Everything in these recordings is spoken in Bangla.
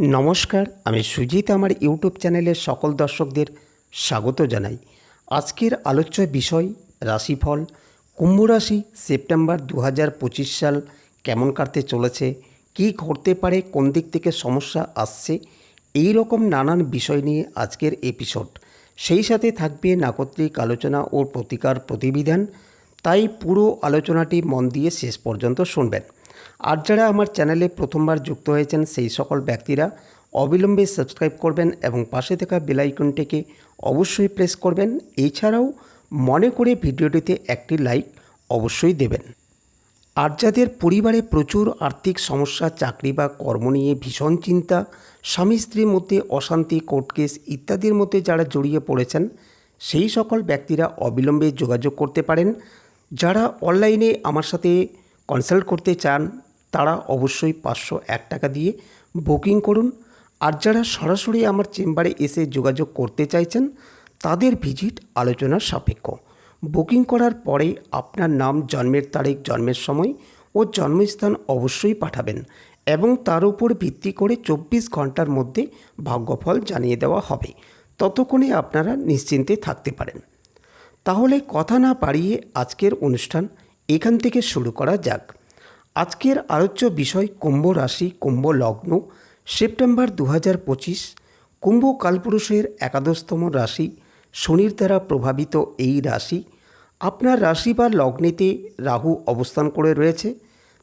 নমস্কার, আমি সুজিত আমার ইউটিউব চ্যানেলের সকল দর্শকদের স্বাগত জানাই। আজকের আলোচ্য বিষয় রাশিফল। কুম্ভ রাশি সেপ্টেম্বর দু সাল কেমন কাটতে চলেছে? কী ঘটতে পারে? কোন দিক থেকে সমস্যা আসছে? এই রকম নানান বিষয় নিয়ে আজকের এপিসোড সেই সাথে থাকবে নাগরিক আলোচনা ও প্রতিকার প্রতিবিধান। তাই পুরো আলোচনাটি মন দিয়ে শেষ পর্যন্ত শুনবেন। আর যারা আমার চ্যানেলে প্রথমবার যুক্ত হয়েছেন, সেই সকল ব্যক্তিরা অবিলম্বে সাবস্ক্রাইব করবেন এবং পাশে থাকা বেলাইকনটিকে অবশ্যই প্রেস করবেন। এছাড়াও মনে করে ভিডিওটিতে একটি লাইক অবশ্যই দেবেন। আর যাদের পরিবারে প্রচুর আর্থিক সমস্যা, চাকরি বা কর্ম নিয়ে ভীষণ চিন্তা, স্বামী স্ত্রীর মধ্যে অশান্তি, কোর্ট কেস ইত্যাদির মধ্যে যারা জড়িয়ে পড়েছেন, সেই সকল ব্যক্তিরা অবিলম্বে যোগাযোগ করতে পারেন। যারা অনলাইনে আমার সাথে কনসাল্ট করতে চান তারা অবশ্যই পাঁচশো এক টাকা দিয়ে বুকিং করুন। আর যারা সরাসরি আমার চেম্বারে এসে যোগাযোগ করতে চাইছেন, তাদের ভিজিট আলোচনার সাপেক্ষ। বুকিং করার পরে আপনার নাম, জন্মের তারিখ, জন্মের সময় ও জন্মস্থান অবশ্যই পাঠাবেন এবং তার উপর ভিত্তি করে চব্বিশ ঘণ্টার মধ্যে ভাগ্যফল জানিয়ে দেওয়া হবে। ততক্ষণে আপনারা নিশ্চিন্তে থাকতে পারেন। তাহলে কথা না পারিয়ে আজকের অনুষ্ঠান এখান থেকে শুরু করা যাক। আজকের আলোচ্য বিষয় কুম্ভ রাশি, কুম্ভ লগ্ন, সেপ্টেম্বর দু হাজার পঁচিশ, কুম্ভ কালপুরুষের একাদশতম রাশি, শনির দ্বারা প্রভাবিত এই রাশি। আপনার রাশি বা লগ্নেতে রাহু অবস্থান করে রয়েছে।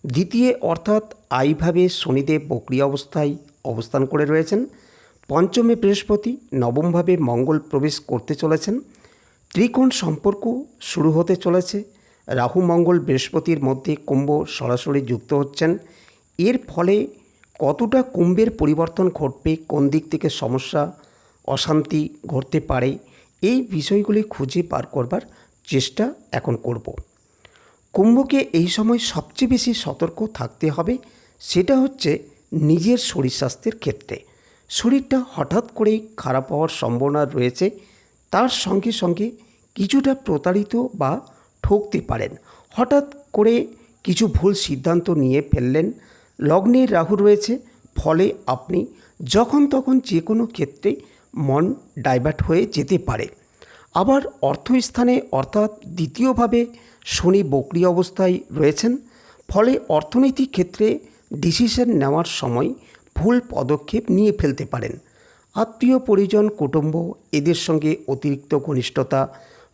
দ্বিতীয় অর্থাৎ আইভাবে শনিদেব বক্রিয় অবস্থায় অবস্থান করে রয়েছেন। পঞ্চমে বৃহস্পতি, নবমভাবে মঙ্গল প্রবেশ করতে চলেছেন। ত্রিকোণ সম্পর্ক শুরু হতে চলেছে। রাহু, মঙ্গল, বৃহস্পতির মধ্যে কুম্ভ সরাসরি যুক্ত হচ্ছেন। এর ফলে কতটা কুম্ভের পরিবর্তন ঘটবে, কোন দিক থেকে সমস্যা, অশান্তি ঘটতে পারে, এই বিষয়গুলি খুঁজে বার করবার চেষ্টা এখন করব। কুম্ভকে এই সময় সবচেয়ে বেশি সতর্ক থাকতে হবে, সেটা হচ্ছে নিজের শরীর স্বাস্থ্যের ক্ষেত্রে। শরীরটা হঠাৎ করেই খারাপ হওয়ার সম্ভাবনা রয়েছে, তার সঙ্গে সঙ্গে কিছুটা প্রতারিত বা ঠকতে পারেন। হঠাৎ করে কিছু ভুল সিদ্ধান্ত নিয়ে ফেললেন। লগ্নে রাহু রয়েছে, ফলে আপনি যখন তখন যে কোনো ক্ষেত্রে মন ডাইভার্ট হয়ে যেতে পারে। আবার অর্থস্থানে অর্থাৎ দ্বিতীয়ভাবে শনি বকরি অবস্থায় রয়েছেন, ফলে অর্থনৈতিক ক্ষেত্রে ডিসিশন নেওয়ার সময় ভুল পদক্ষেপ নিয়ে ফেলতে পারেন। আত্মীয় পরিজন, কুটুম্ব, এদের সঙ্গে অতিরিক্ত ঘনিষ্ঠতা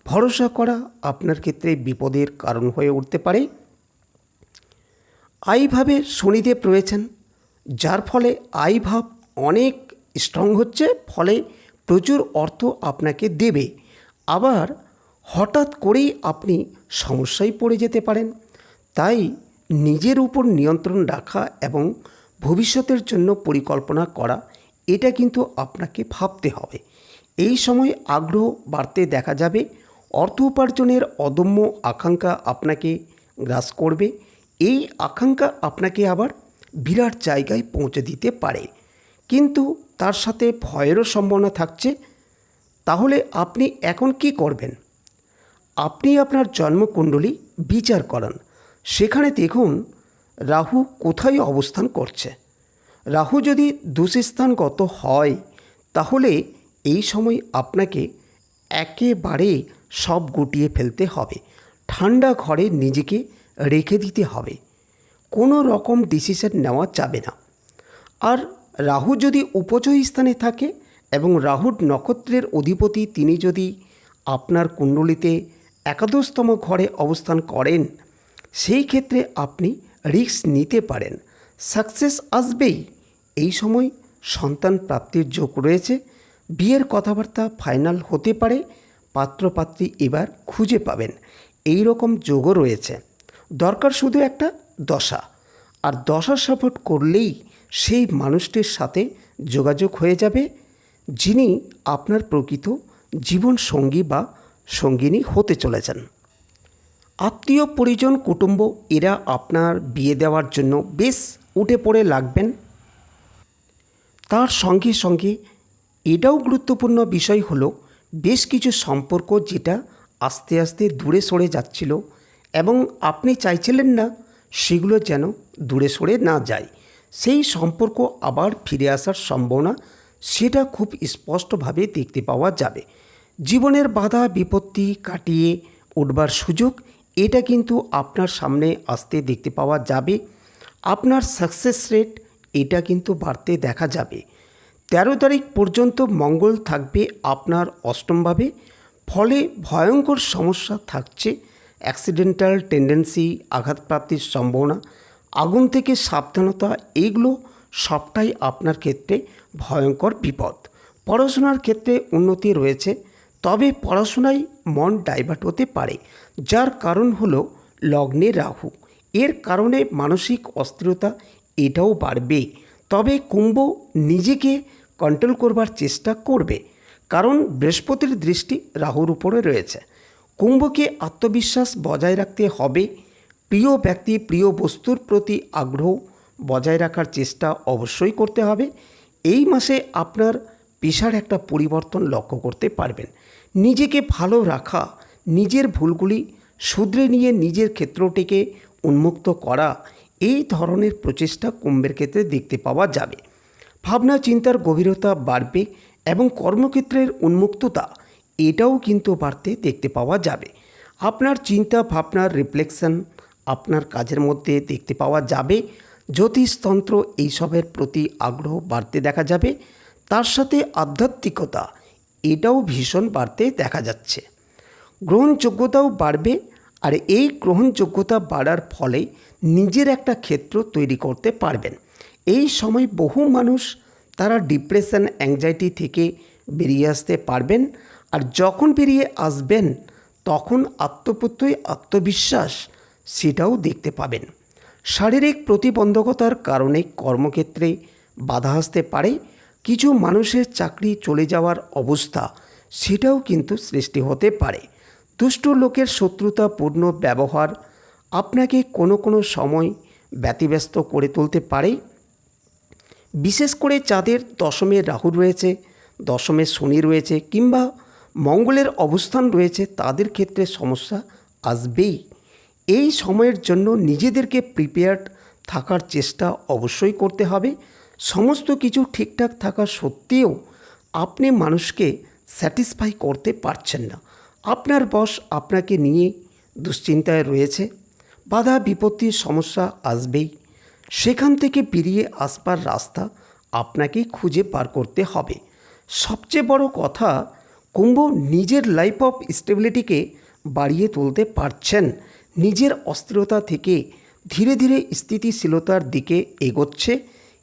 ভরসা করা আপনার ক্ষেত্রে বিপদের কারণ হয়ে উঠতে পারে। আইভাবে শনিদেব রয়েছেন, যার ফলে আইভাব অনেক স্ট্রং হচ্ছে, ফলে প্রচুর অর্থ আপনাকে দেবে। আবার হঠাৎ করেই আপনি সমস্যায় পড়ে যেতে পারেন। তাই নিজের উপর নিয়ন্ত্রণ রাখা এবং ভবিষ্যতের জন্য পরিকল্পনা করা, এটা কিন্তু আপনাকে ভাবতে হবে। এই সময় আগ্রহ বাড়তে দেখা যাবে অর্থ উপার্জনের অদম্য আকাঙ্ক্ষা আপনাকে গ্রাস করবে। এই আকাঙ্ক্ষা আপনাকে আবার বিরাট জায়গায় পৌঁছে দিতে পারে। কিন্তু তার সাথে ভয়েরও সম্ভাবনা থাকছে। তাহলে আপনি এখন কি করবেন? আপনি আপনার জন্মকুণ্ডলী বিচার করান। সেখানে দেখুন রাহু কোথায় অবস্থান করছে। রাহু যদি দুঃস্থানগত হয়, তাহলে এই সময় আপনাকে একেবারে সব গুটিয়ে ফেলতে হবে। ঠান্ডা ঘরে নিজেকে রেখে দিতে হবে। কোনো রকম ডিসিশন নেওয়া যাবে না। আর রাহু যদি উপজয় স্থানে থাকে এবং রাহুর নক্ষত্রের অধিপতি তিনি যদি আপনার কুণ্ডলিতে একাদশতম ঘরে অবস্থান করেন, সেই ক্ষেত্রে আপনি রিস্ক নিতে পারেন। সাকসেস আসবেই। এই সময় সন্তান প্রাপ্তির যোগ রয়েছে। বিয়ের কথাবার্তা ফাইনাল হতে পারে, পাত্রপাত্রী এবার খুঁজে পাবেন। এই রকম যোগও রয়েছে। দরকার শুধু একটা দশা। আর দশা সাপোর্ট করলেই সেই মানুষটির সাথে যোগাযোগ হয়ে যাবে, যিনি আপনার প্রকৃত জীবন সঙ্গী বা সঙ্গিনী হতে চলেছেন। আত্মীয়, পরিজন, কুটুম্ব, এরা আপনার বিয়ে দেওয়ার জন্য বেশ উঠে পড়ে লাগবেন। তার সঙ্গে সঙ্গে এটাও গুরুত্বপূর্ণ বিষয় হলো, বেশ কিছু সম্পর্ক যেটা আস্তে আস্তে দূরে সরে যাচ্ছিল এবং আপনি চাইছিলেন না সেগুলো যেন দূরে সরে না যায়। সেই সম্পর্ক আবার ফিরে আসার সম্ভাবনা সেটা খুব স্পষ্টভাবে দেখতে পাওয়া যাবে। জীবনের বাধা, বিপত্তি কাটিয়ে উঠবার সুযোগ, এটা কিন্তু আপনার সামনে আসতে দেখতে পাওয়া যাবে। আপনার সাকসেস রেট এটা কিন্তু বাড়তে দেখা যাবে। তেরো তারিখ পর্যন্ত মঙ্গল থাকবে আপনার অষ্টমভাবে। ফলে ভয়ঙ্কর সমস্যা থাকছে। অ্যাক্সিডেন্টাল টেন্ডেন্সি আঘাতপ্রাপ্তির সম্ভাবনা, আগুন থেকে সাবধানতা এইগুলো সবটাই আপনার ক্ষেত্রে ভয়ঙ্কর বিপদ। পড়াশোনার ক্ষেত্রে উন্নতি রয়েছে, তবে পড়াশোনায় মন ডাইভার্ট হতে পারে, যার কারণ হলো লগ্নে রাহু। এর কারণে মানসিক অস্থিরতা এটাও বাড়বে। তবে কুম্ভ নিজেকে কন্ট্রোল করবার চেষ্টা করবে, কারণ বৃহস্পতির দৃষ্টি রাহুর উপরে রয়েছে। কুম্ভকে আত্মবিশ্বাস বজায় রাখতে হবে। প্রিয় ব্যক্তি, প্রিয় বস্তুর প্রতি আগ্রহ বজায় রাখার চেষ্টা অবশ্যই করতে হবে। এই মাসে আপনার পেশার একটা পরিবর্তন লক্ষ্য করতে পারবেন। নিজেকে ভালো রাখা, নিজের ভুলগুলি শুধরে নিয়ে নিজের ক্ষেত্রটিকে উন্মুক্ত করা এই ধরনের প্রচেষ্টা কুম্ভের ক্ষেত্রে দেখতে পাওয়া যাবে। ভাবনা চিন্তার গভীরতা বাড়বে এবং কর্মক্ষেত্রের উন্মুক্ততা, এটাও কিন্তু বাড়তে দেখতে পাওয়া যাবে। আপনার চিন্তা, ভাবনার রিফ্লেকশন আপনার কাজের মধ্যে দেখতে পাওয়া যাবে। জ্যোতিষতন্ত্র এইসবের প্রতি আগ্রহ বাড়তে দেখা যাবে। তার সাথে আধ্যাত্মিকতা, এটাও ভীষণ বাড়তে দেখা যাচ্ছে। গ্রহণযোগ্যতাও বাড়বে আর এই গ্রহণযোগ্যতা বাড়ার ফলে নিজের একটা ক্ষেত্র তৈরি করতে পারবেন। এই সময় বহু মানুষ তারা ডিপ্রেশন অ্যাংজাইটি থেকে বেরিয়ে আসতে পারবেন আর যখন বেরিয়ে আসবেন, তখন আত্মপ্রত্যয়, আত্মবিশ্বাস সেটাও দেখতে পাবেন। শারীরিক প্রতিবন্ধকতার কারণে কর্মক্ষেত্রে বাধা আসতে পারে, কিছু মানুষের চাকরি চলে যাওয়ার অবস্থা সেটাও কিন্তু সৃষ্টি হতে পারে। দুষ্ট লোকের শত্রুতাপূর্ণ ব্যবহার আপনাকে কোনো কোনো সময় ব্যতিব্যস্ত করে তুলতে পারে। বিশেষ করে যাদের দশমে রাহু রয়েছে, দশমে শনি রয়েছে কিংবা মঙ্গলের অবস্থান রয়েছে, তাদের ক্ষেত্রে সমস্যা আসবেই। এই সময়ের জন্য নিজেদেরকে প্রিপেয়ার্ড থাকার চেষ্টা অবশ্যই করতে হবে। সমস্ত কিছু ঠিকঠাক থাকা সত্ত্বেও আপনি মানুষকে স্যাটিসফাই করতে পারছেন না। আপনার বস আপনাকে নিয়ে দুশ্চিন্তায় রয়েছে, বাধা বিপত্তির সমস্যা আসবেই। সেখান থেকে পেরিয়ে আসবার রাস্তা আপনাকেই খুঁজে পার করতে হবে। সবচেয়ে বড় কথা, কুম্ভ নিজের লাইফ অফ স্টেবিলিটিকে বাড়িয়ে তুলতে পারছেন। নিজের অস্থিরতা থেকে ধীরে ধীরে স্থিতিশীলতার দিকে এগোচ্ছে।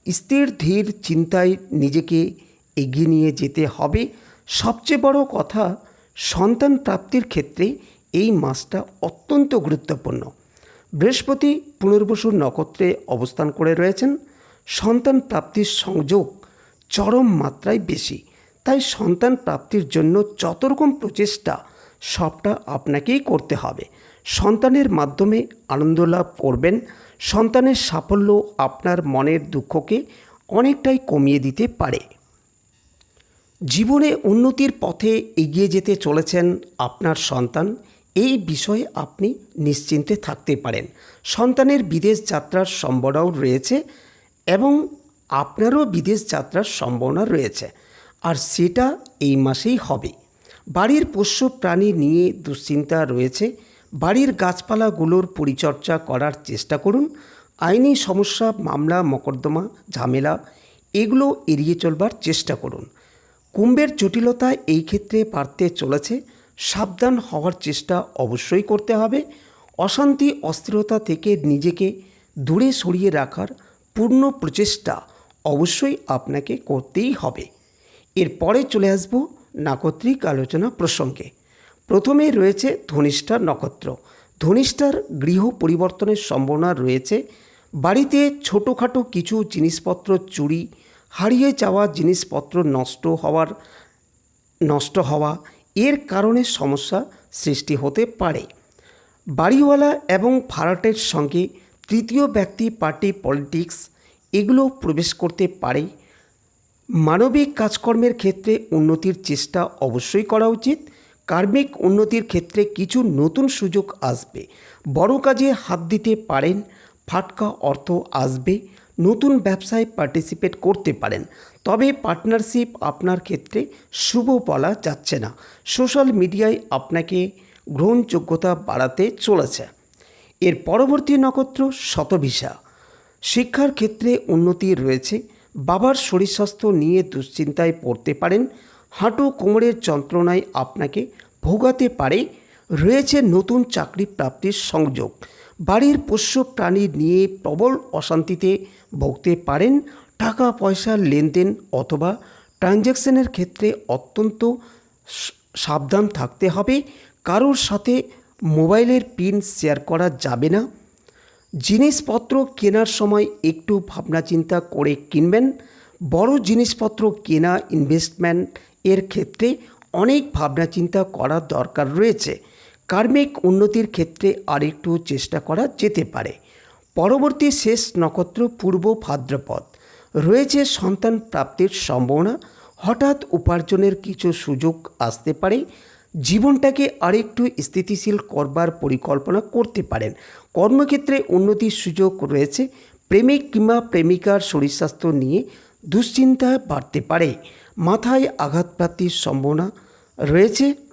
স্থির ধীর চিন্তায় নিজেকে এগিয়ে নিয়ে যেতে হবে। সবচেয়ে বড় কথা সন্তান প্রাপ্তির ক্ষেত্রে এই মাসটা অত্যন্ত গুরুত্বপূর্ণ। বৃহস্পতি পুনর্বসুর নক্ষত্রে অবস্থান করে রয়েছেন। সন্তান প্রাপ্তির সংযোগ চরম মাত্রায় বেশি। তাই সন্তান প্রাপ্তির জন্য যত রকম প্রচেষ্টা, সবটা আপনাকেই করতে হবে। সন্তানের মাধ্যমে আনন্দ লাভ করবেন। সন্তানের সাফল্য আপনার মনের দুঃখকে অনেকটাই কমিয়ে দিতে পারে। জীবনে উন্নতির পথে এগিয়ে যেতে চলেছেন আপনার সন্তান। এই বিষয়ে আপনি নিশ্চিন্তে থাকতে পারেন। সন্তানের বিদেশ যাত্রার সম্ভাবনাও রয়েছে এবং আপনারও বিদেশ যাত্রার সম্ভাবনা রয়েছে। আর সেটা এই মাসেই হবে। বাড়ির পোষ্য প্রাণী নিয়ে দুশ্চিন্তা রয়েছে। বাড়ির গাছপালাগুলোর পরিচর্যা করার চেষ্টা করুন। আইনি সমস্যা, মামলা, মকদ্দমা, ঝামেলা, এগুলো এড়িয়ে চলবার চেষ্টা করুন। কুম্ভের জটিলতা এই ক্ষেত্রে বাড়তে চলেছে। সাবধান হওয়ার চেষ্টা অবশ্যই করতে হবে। অশান্তি, অস্থিরতা থেকে নিজেকে দূরে সরিয়ে রাখার পূর্ণ প্রচেষ্টা অবশ্যই আপনাকে করতেই হবে। এরপরে চলে আসব নাকত্রিক আলোচনা প্রসঙ্গে। প্রথমে রয়েছে ধনিষ্ঠা নক্ষত্র। ধনিষ্ঠার গৃহ পরিবর্তনের সম্ভাবনা রয়েছে। বাড়িতে ছোটোখাটো কিছু জিনিসপত্র চুরি হারিয়ে যাওয়া জিনিসপত্র নষ্ট হওয়ার, নষ্ট হওয়া এর কারণে সমস্যা সৃষ্টি হতে পারে। বাড়িওয়ালা এবং ভাড়াটের সঙ্গে তৃতীয় ব্যক্তি পার্টি পলিটিক্স এগুলো প্রবেশ করতে পারে। মানবিক কাজকর্মের ক্ষেত্রে উন্নতির চেষ্টা অবশ্যই করা উচিত। কার্মিক উন্নতির ক্ষেত্রে কিছু নতুন সুযোগ আসবে। বড় কাজে হাত দিতে পারেন, ফাটকা অর্থ আসবে। নতুন ব্যবসায় পার্টিসিপেট করতে পারেন। তবে পার্টনারশিপ আপনার ক্ষেত্রে শুভ বলা যাচ্ছে না। সোশ্যাল মিডিয়ায় আপনাকে গ্রহণযোগ্যতা বাড়াতে চলেছে। এর পরবর্তী নক্ষত্র শতভিসা। শিক্ষার ক্ষেত্রে উন্নতি রয়েছে। বাবার শরীর স্বাস্থ্য নিয়ে দুশ্চিন্তায় পড়তে পারেন। হাঁটু কোমরের যন্ত্রণায় আপনাকে ভোগাতে পারে। রয়েছে নতুন চাকরি প্রাপ্তির সংযোগ। বাড়ির পোষ্য প্রাণী নিয়ে প্রবল অশান্তিতে ভুগতে পারেন টাকা পয়সার লেনদেন অথবা ট্রানজ্যাকশনের ক্ষেত্রে অত্যন্ত সাবধান থাকতে হবে। কারোর সাথে মোবাইলের পিন শেয়ার করা যাবে না। জিনিসপত্র কেনার সময় একটু ভাবনা চিন্তা করে কিনবেন। বড় জিনিসপত্র কেনা ইনভেস্টমেন্ট এর ক্ষেত্রে অনেক ভাবনা চিন্তা করার দরকার রয়েছে। কার্মিক উন্নতির ক্ষেত্রে আরেকটু চেষ্টা করা যেতে পারে। পরবর্তী শেষ নক্ষত্র পূর্ব ভাদ্রপদ। রয়েছে সন্তান প্রাপ্তির সম্ভাবনা। হঠাৎ উপার্জনের কিছু সুযোগ আসতে পারে। জীবনটাকে আরেকটু স্থিতিশীল করবার পরিকল্পনা করতে পারেন। কর্মক্ষেত্রে উন্নতির সুযোগ রয়েছে। প্রেমিক কিংবা প্রেমিকার শরীর স্বাস্থ্য নিয়ে দুশ্চিন্তা বাড়তে পারে। মাথায় আঘাতপ্রাপ্তির সম্ভাবনা রয়েছে।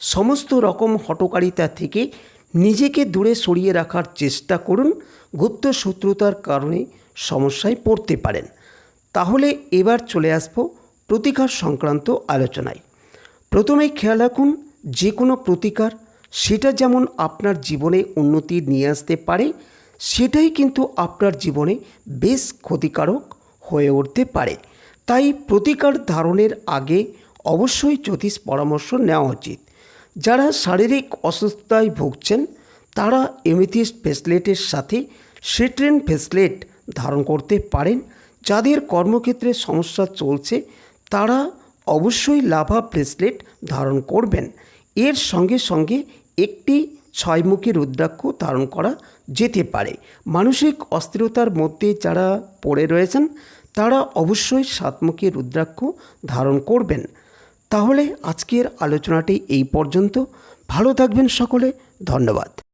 সমস্ত রকম হটকারিতা থেকে নিজেকে দূরে সরিয়ে রাখার চেষ্টা করুন। গুপ্ত শত্রুতার কারণে সমস্যায় পড়তে পারেন। তাহলে এবার চলে আসব প্রতিকার সংক্রান্ত আলোচনায়। প্রথমেই খেয়াল রাখুন, যে কোনো প্রতিকার সেটা যেমন আপনার জীবনে উন্নতি নিয়ে আসতে পারে, সেটাই কিন্তু আপনার জীবনে বেশ ক্ষতিকারক হয়ে উঠতে পারে। তাই প্রতিকার ধারণের আগে অবশ্যই জ্যোতিষ পরামর্শ নেওয়া উচিত। যারা শারীরিক অসুস্থতায় ভুগছেন, তারা এমিথিস্ট ভেসলেটের সাথে সেট্রেন ভেসলেট ধারণ করতে পারেন। যাদের কর্মক্ষেত্রে সমস্যা চলছে, তারা অবশ্যই লাভা ব্রেসলেট ধারণ করবেন। এর সঙ্গে সঙ্গে একটি ছয়মুখী রুদ্রাক্ষ ধারণ করা যেতে পারে। মানসিক অস্থিরতার মধ্যে যারা পড়ে রয়েছেন, তারা অবশ্যই সাতমুখী রুদ্রাক্ষ ধারণ করবেন। তাহলে আজকের আলোচনাটি এই পর্যন্ত। ভালো থাকবেন সকলে। ধন্যবাদ।